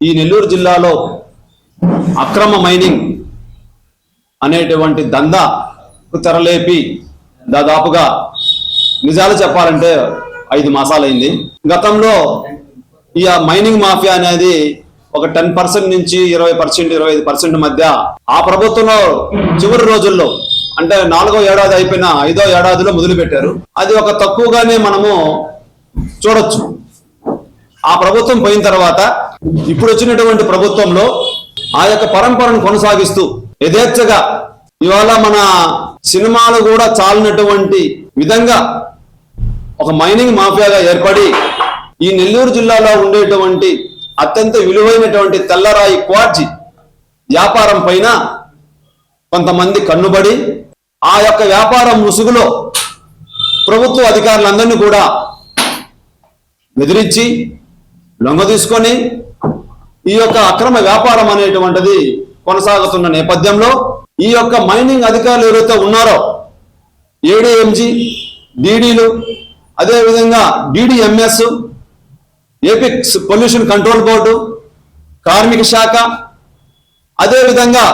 ఈ నెల్లూరు జిల్లాలో అక్రమ మైనింగ్ అనేటువంటి దందాకు తెరలేపి దాదాపుగా నిజాలు చెప్పాలంటే ఐదు మాసాలైంది. గతంలో ఈ మైనింగ్ మాఫియా అనేది ఒక టెన్ పర్సెంట్ నుంచి ఇరవై పర్సెంట్ ఇరవై ఐదు పర్సెంట్ మధ్య ఆ ప్రభుత్వంలో చివరి రోజుల్లో అంటే నాలుగో ఏడాది అయిపోయిన ఐదో ఏడాదిలో మొదలుపెట్టారు. అది ఒక తక్కువగానే మనము చూడొచ్చు. ఆ ప్రభుత్వం పోయిన తర్వాత ఇప్పుడు వచ్చినటువంటి ప్రభుత్వంలో ఆ యొక్క పరంపరను కొనసాగిస్తూ యథేచ్ఛగా ఇవాళ మన సినిమాలు కూడా చాలినటువంటి విధంగా ఒక మైనింగ్ మాఫియాగా ఏర్పడి ఈ నెల్లూరు జిల్లాలో ఉండేటువంటి అత్యంత విలువైనటువంటి తెల్లరాయి క్వార్జి వ్యాపారం పైన కొంతమంది కన్నుబడి ఆ యొక్క వ్యాపారం ముసుగులో ప్రభుత్వ అధికారులందరినీ కూడా బెదిరించి లొంగ తీసుకొని ఈ యొక్క అక్రమ వ్యాపారం అనేటువంటిది కొనసాగుతున్న నేపథ్యంలో ఈ యొక్క మైనింగ్ అధికారులు ఎవరైతే ఉన్నారో ఏడిఎంజి డీడీలు అదేవిధంగా డిడిఎంఎస్ ఏపిక్స్ పొల్యూషన్ కంట్రోల్ బోర్డు కార్మిక శాఖ అదేవిధంగా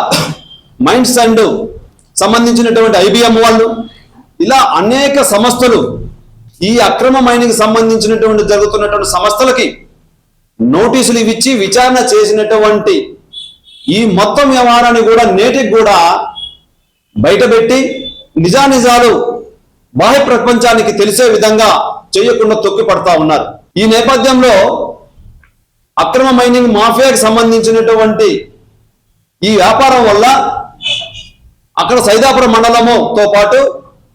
మైండ్స్ అండ్ సంబంధించినటువంటి ఐబిఎం వాళ్ళు ఇలా అనేక సంస్థలు ఈ అక్రమ మైనింగ్ సంబంధించినటువంటి జరుగుతున్నటువంటి సంస్థలకి నోటీసులు ఇచ్చి విచారణ చేసినటువంటి ఈ మొత్తం వ్యవహారాన్ని కూడా నేటికి కూడా బయటపెట్టి నిజానిజాలు బాహ్య ప్రపంచానికి తెలిసే విధంగా చేయకుండా తొక్కి పడతా ఉన్నారు. ఈ నేపథ్యంలో అక్రమ మైనింగ్ మాఫియాకి సంబంధించినటువంటి ఈ వ్యాపారం వల్ల అక్కడ సైదాపురం మండలముతో పాటు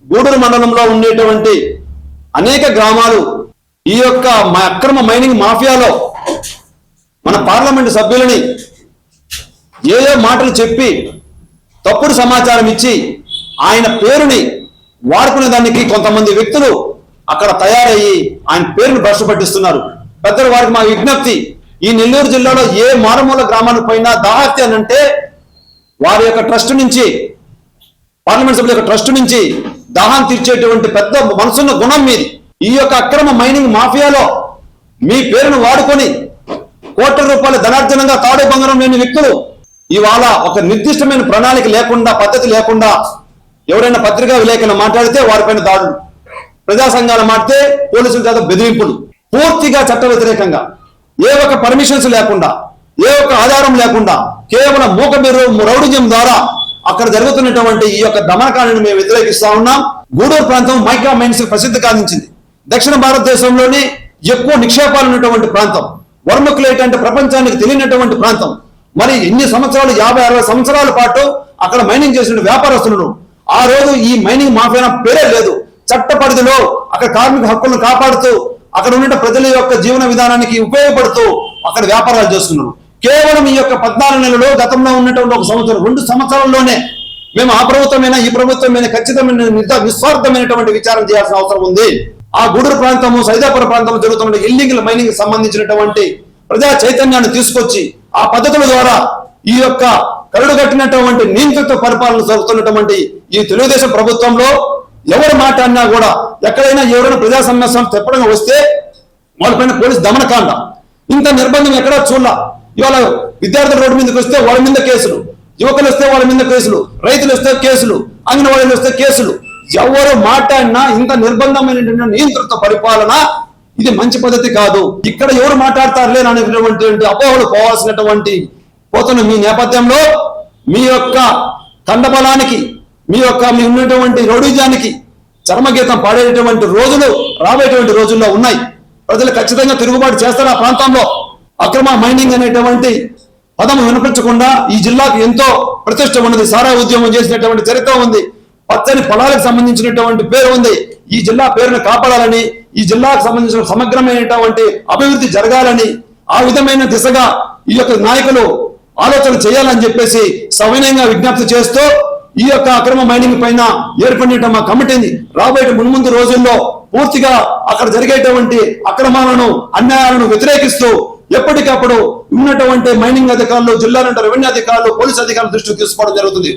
గూడూరు మండలంలో ఉండేటువంటి అనేక గ్రామాలు ఈ యొక్క మ- అక్రమ మైనింగ్ మాఫియాలో మన పార్లమెంటు సభ్యులని ఏదో మాటలు చెప్పి తప్పుడు సమాచారం ఇచ్చి ఆయన పేరుని వాడుకునే దానికి కొంతమంది వ్యక్తులు అక్కడ తయారయ్యి ఆయన పేరును భ్రష్టు పట్టిస్తున్నారు. పెద్దల వారికి మా విజ్ఞప్తి ఈ నెల్లూరు జిల్లాలో ఏ మారుమూల గ్రామానికి పోయినా దాహత్య అని అంటే వారి యొక్క ట్రస్ట్ నుంచి పార్లమెంట్ సభ్యుల యొక్క ట్రస్ట్ నుంచి దాహం తీర్చేటువంటి పెద్ద మనసున్న గుణం మీది. ఈ యొక్క అక్రమ మైనింగ్ మాఫియాలో మీ పేరును వాడుకొని కోట్ల రూపాయల ధనార్జనంగా తాడే బంగారం లేని వ్యక్తులు ఇవాళ ఒక నిర్దిష్టమైన ప్రణాళిక లేకుండా పద్ధతి లేకుండా ఎవరైనా పత్రికా విలేకరులు మాట్లాడితే వారిపైన దాడులు. ప్రజా సంఘాలు మాడితే పోలీసుల చేత బెదిరింపులు. పూర్తిగా చట్ట వ్యతిరేకంగా. ఏ ఒక్క పర్మిషన్స్ లేకుండా ఏ ఒక్క ఆధారం లేకుండా కేవలం మూకబీరు రౌడిజం ద్వారా అక్కడ జరుగుతున్నటువంటి ఈ యొక్క దమనకాండను మేము వ్యతిరేకిస్తా ఉన్నాం. గూడూరు ప్రాంతం మైక్రో మైన్స్ ప్రసిద్ధి కాదించింది దక్షిణ భారతదేశంలోని ఎక్కువ నిక్షేపాలు ఉన్నటువంటి ప్రాంతం వర్మకులేట్ అంటే ప్రపంచానికి తెలియనటువంటి ప్రాంతం. మరి ఎన్ని సంవత్సరాలు యాభై అరవై సంవత్సరాల పాటు అక్కడ మైనింగ్ చేసిన వ్యాపారస్తులను ఆ రోజు ఈ మైనింగ్ మాఫియా పేరే లేదు. చట్ట పరిధిలో అక్కడ కార్మిక హక్కులను కాపాడుతూ అక్కడ ఉన్న ప్రజల యొక్క జీవన విధానానికి ఉపయోగపడుతూ అక్కడ వ్యాపారాలు చేస్తున్నారు. కేవలం ఈ యొక్క పద్నాలుగు నెలలో గతంలో ఉన్నటువంటి ఒక సంవత్సరం రెండు సంవత్సరాల్లోనే మేము ఆ ప్రభుత్వమైనా ఈ ప్రభుత్వమైన ఖచ్చితమైన నిర్ద- నిస్వార్థమైనటువంటి విచారం చేయాల్సిన అవసరం ఉంది. ఆ గూడూరు ప్రాంతము సైదాపుర ప్రాంతంలో జరుగుతున్న ఇల్లీగల్ మైనింగ్ సంబంధించినటువంటి ప్రజా చైతన్యాన్ని తీసుకొచ్చి ఆ పద్ధతుల ద్వారా ఈ యొక్క కరుడు కట్టినటువంటి నియంత్రిత పరిపాలన జరుగుతున్నటువంటి ఈ తెలుగుదేశం ప్రభుత్వంలో ఎవరు మాట అన్నా కూడా ఎక్కడైనా ఎవరైనా ప్రజా సమస్య చెప్పడం వస్తే వాళ్ళపైన పోలీస్ దమనకాండ. ఇంత నిర్బంధం ఎక్కడా చూడాల. ఇవాళ విద్యార్థుల రోడ్డు మీదకి వస్తే వాళ్ళ మీద కేసులు యువకులు వస్తే వాళ్ళ మీద కేసులు రైతులు వస్తే కేసులు అంగన్వాడీలు వస్తే కేసులు ఎవరు మాట్లాడినా ఇంత నిర్బంధమైనటువంటి నియంత్రిత పరిపాలన ఇది మంచి పద్ధతి కాదు. ఇక్కడ ఎవరు మాట్లాడతారులే అనేటువంటి అపోహలు పోవాల్సినటువంటి పోతున్న మీ నేపథ్యంలో మీ యొక్క కండబలానికి మీ యొక్క మీ ఉన్నటువంటి రౌడీజానికి చర్మగీతం పాడేటటువంటి రోజులు రాబోయేటువంటి రోజుల్లో ఉన్నాయి. ప్రజలు ఖచ్చితంగా తిరుగుబాటు చేస్తారు ఆ ప్రాంతంలో. అక్రమ మైనింగ్ అనేటువంటి పదం వినిపించకుండా ఈ జిల్లాకు ఎంతో ప్రతిష్ట ఉన్నది. సారా ఉద్యమం చేసినటువంటి చరిత్ర ఉంది. పచ్చని పొలాలకు సంబంధించినటువంటి పేరు ఉంది. ఈ జిల్లా పేరును కాపాడాలని ఈ జిల్లాకు సంబంధించిన సమగ్రమైనటువంటి అభివృద్ధి జరగాలని ఆ విధమైన దిశగా ఈ యొక్క నాయకులు ఆలోచన చేయాలని చెప్పేసి సవినయంగా విజ్ఞప్తి చేస్తూ ఈ యొక్క అక్రమ మైనింగ్ పైన ఏర్పడిన మా కమిటీని రాబోయే మున్ముందు రోజుల్లో పూర్తిగా అక్కడ జరిగేటువంటి అక్రమాలను అన్యాయాలను వ్యతిరేకిస్తూ ఎప్పటికప్పుడు ఉన్నటువంటి మైనింగ్ అధికారులు జిల్లా రెవెన్యూ అధికారులు పోలీస్ అధికారుల దృష్టికి తీసుకోవడం జరుగుతుంది.